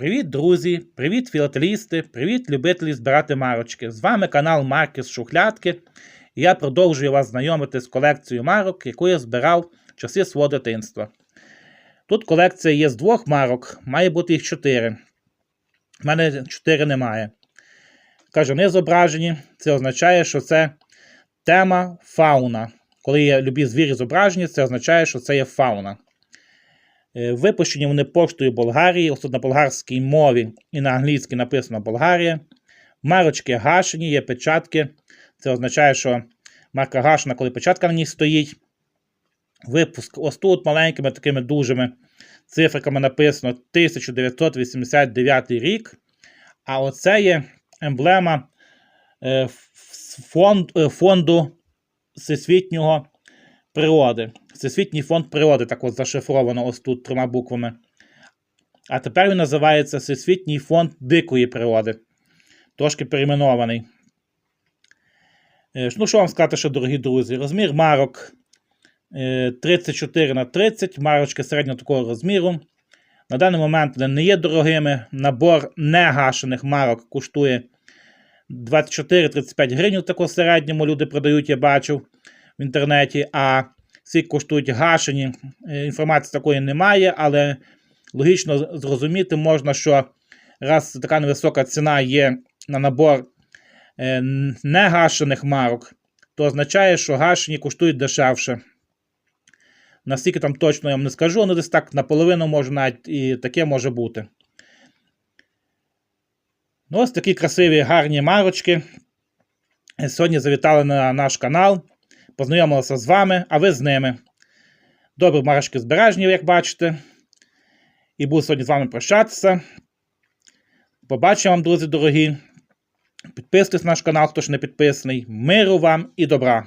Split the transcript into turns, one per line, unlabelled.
Привіт, друзі! Привіт, філателісти! Привіт, любителі збирати марочки! З вами канал Марки з Шухлядки. І я продовжую вас знайомити з колекцією марок, яку я збирав в часи свого дитинства. Тут колекція є з двох марок, має бути їх чотири. У мене чотири немає. Кажу, вони зображені. Це означає, що це тема фауна. Коли є любі звірі зображені, це означає, що це є фауна. Е, Випущені вони поштою Болгарії, ось на болгарській мові і на англійській написано Болгарія. Марочки гашені, є печатки. Це означає, що марка гашена, коли печатка на ній стоїть. Випуск ось тут маленькими такими дужими цифриками написано 1989 рік. А оце є емблема е, е, фонду всесвітнього природи. Всесвітній фонд природи, так от зашифровано ось тут трьома буквами. А тепер він називається Всесвітній фонд дикої природи. Трошки перейменований. Е, Ну, що вам сказати, що, дорогі друзі, розмір марок е, 34 на 30, марочки середнього такого розміру. На даний момент вони не є дорогими. Набор негашених марок коштує 24-35 гривень. Такого середньому люди продають, я бачив в інтернеті. А ці коштують гашені. Е, Інформації такої немає, але логічно зрозуміти можна, що раз така невисока ціна є на набор е, негашених марок, то означає, що гашені коштують дешевше. Наскільки там точно я вам не скажу, але десь так наполовину може навіть і таке може бути. Ну, ось такі красиві гарні марочки. Сьогодні завітали на наш канал. Познайомилися з вами, а ви з ними. Добре, марочки збережнів, як бачите. І буду сьогодні з вами прощатися. Побачимо вам, друзі дорогі. Підписуйтесь на наш канал, хто ж не підписаний. Миру вам і добра!